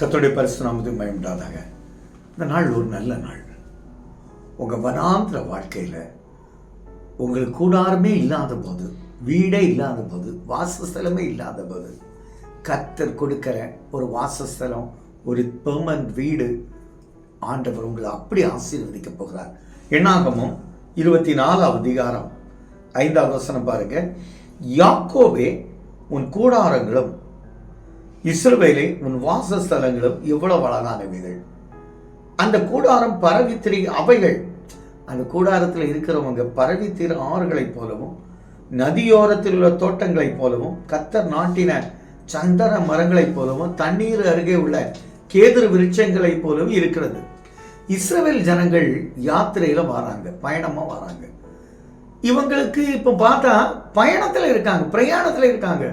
கத்தோடைய பரிசு நாமது மயம்டாதாக இந்த நாள் ஒரு நல்ல நாள். உங்கள் வனாந்திர வாழ்க்கையில் உங்களுக்கு கூடாரமே இல்லாத போது வீடே இல்லாத போது வாசஸ்தலமே இல்லாத போது கத்தர் கொடுக்குற ஒரு வாசஸ்தலம் ஒரு பெர்மனன்ட் வீடு ஆண்டவர் உங்களை அப்படி ஆசீர்வதிக்க போகிறார். எண்ணாகமும் இருபத்தி நாலாவது அதிகாரம் ஐந்தாவது வசனம் பாருங்க. யாக்கோவே உன் கூடாரங்களும் இஸ்ரவேலை உன் வாசஸ்தலங்களும் எவ்வளவு அழகானவைகள். அந்த கூடாரம் பரவித்திரி அவைகள் அந்த கூடாரத்தில் இருக்கிறவங்க பரவித்திரு ஆறுகளைப் போலவும் நதியோரத்தில் உள்ள தோட்டங்களைப் போலவும் கத்தர் நாட்டின சந்தன மரங்களைப் போலவும் தண்ணீர் அருகே உள்ள கேதுரு விருட்சங்களைப் போலவும் இருக்கிறது. இஸ்ரவேல் ஜனங்கள் யாத்திரையில வராங்க பயணமா வராங்க. இவங்களுக்கு இப்போ பார்த்தா பயணத்தில் இருக்காங்க பிரயாணத்தில் இருக்காங்க.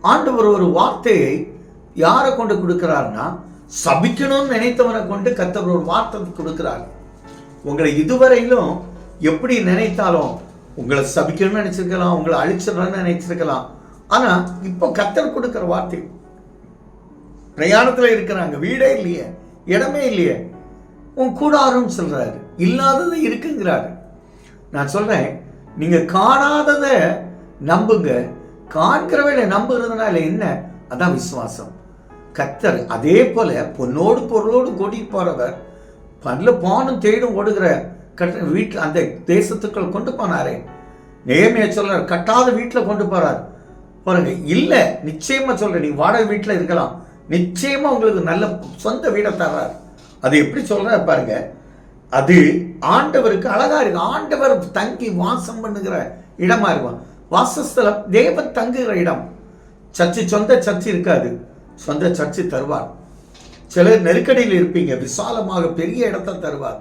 ஆண்டவர் ஒரு வார்த்தையை யாரை கொண்டு கொடுக்கிறார்னா சபிக்கணும்னு நினைத்தவனை கொண்டு கத்தவர் ஒரு வார்த்தை கொடுக்கிறார். உங்களை இதுவரையிலும் எப்படி நினைத்தாலும் உங்களை சபிக்கணும்னு நினைச்சிருக்கலாம் உங்களை அழிச்சிடணும்னு நினைச்சிருக்கலாம். ஆனா இப்போ கத்தர் கொடுக்கிற வார்த்தை பிரயாணத்துல இருக்கிறாங்க வீடே இல்லையே இடமே இல்லையே. உன் கூடாரம் சொல்றாரு. இல்லாதது இருக்குங்கிறாரு. நான் சொல்றேன் நீங்க காணாததை நம்புங்க. காண்கிறவனை நம்புறதுனால என்ன? அதான் விசுவாசம். கத்தர் அதே போல பொன்னோடு பொருளோடு கூட்டி போறவர் பல்ல பானும் தேடும் ஓடுகிற கட்ட வீட்டில் அந்த தேசத்துக்குள் கொண்டு போனாரே. நேமையை சொல்றார் கட்டாத வீட்டில் கொண்டு போறார். பாருங்க இல்லை நிச்சயமா சொல்றேன் நீ வாடகை வீட்டில் இருக்கலாம். நிச்சயமா உங்களுக்கு நல்ல சொந்த வீடை தர்றார். அது எப்படி சொல்ற பாருங்க அது ஆண்டவருக்கு அழகா இருக்கு. ஆண்டவர் தங்கி வாசம் பண்ணுகிற இடமா இருக்கும். வாசஸ்தலம் தேவன் தங்குகிற இடம். சர்ச்சு சொந்த சர்ச்சு இருக்காது. சொந்த சர்ச்சு தருவார். சிலர் நெருக்கடியில் இருப்பீங்க. விசாலமாக பெரிய இடத்த தருவார்.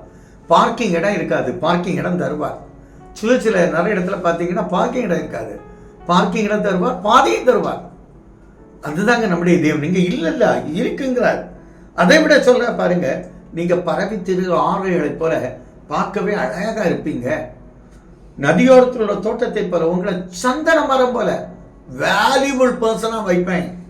பார்க்கிங் இடம் இருக்காது. பார்க்கிங் இடம் தருவார். சில சில நிறைய இடத்துல பார்த்தீங்கன்னா பார்க்கிங் இடம் இருக்காது. பார்க்கிங் இடம் தருவார் பாதையும் தருவார். அதுதாங்க நம்முடைய தேவன். நீங்கள் இல்லை இல்லை இருக்குங்கிறார். அதை விட சொல்ல பாருங்க நீங்கள் பரவி திரு ஆறுகளைப் போல பார்க்கவே அழகாக இருப்பீங்க. நதியோரத்தில் உள்ள தோட்டத்தை போல உங்களை சந்தன மரம் போல வேல்யூபிள் பர்சனாக வைப்பேன்.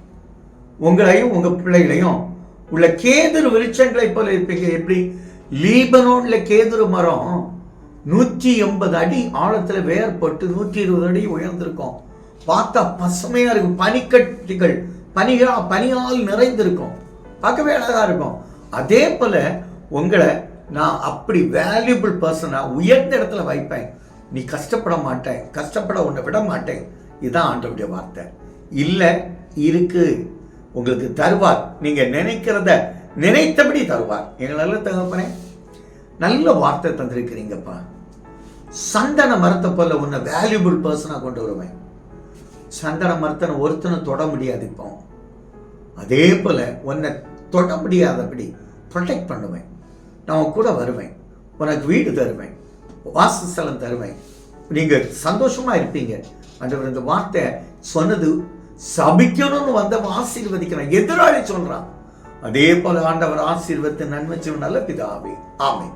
உங்களையும் உங்க பிள்ளைகளையும். உள்ள கேதுரு விருட்சங்களை போல இருப்பீங்க. எப்படி? லீபனோன்ல கேதுரு மரம் நூற்றி எண்பது அடி ஆழத்துல வேர்பட்டு நூற்றி இருபது அடி உயர்ந்திருக்கும். பார்த்தா பசுமையா இருக்கும். பனிக்கட்டிகள் பனிகளா பனியால் நிறைந்திருக்கும். பார்க்கவே அழகா இருக்கும். அதே போல உங்களை நான் அப்படி வேல்யூபிள் பர்சனா உயர்ந்த இடத்துல வைப்பேன். நீ கஷ்டப்பட மாட்டேன். கஷ்டப்பட உன்னை விட மாட்டேன். இதுதான் ஆண்டவுடைய வார்த்தை. இல்லை இருக்குது உங்களுக்கு தருவார். நீங்க நினைக்கிறத நினைத்தபடி தருவார். எங்க நல்ல தகப்பனே நல்ல வார்த்தை தந்திருக்கிறீங்கப்பா. சந்தன மரத்தை போல உன்னை வேல்யூபிள் பர்சனாக கொண்டு வருவேன். சந்தன மரத்தனை ஒருத்தனை தொட முடியாது இப்போ. அதே போல உன்னை தொட முடியாதபடி ப்ரொடெக்ட் பண்ணுவேன். நான் கூட வருவேன். உனக்கு வீடு தருவேன். வாசஸ்தலம் தருவேன். நீங்கள் சந்தோஷமாக இருப்பீங்க. அந்த இந்த வார்த்தை சொன்னது சபிக்கணும்னு வந்தவன் ஆசீர்வதிக்கிறான் எதிராளி சொல்றான். அதே போல ஆண்டவர் ஆசீர்வத்து நன்மை செய்வன் நல்ல பிதாவே. ஆமை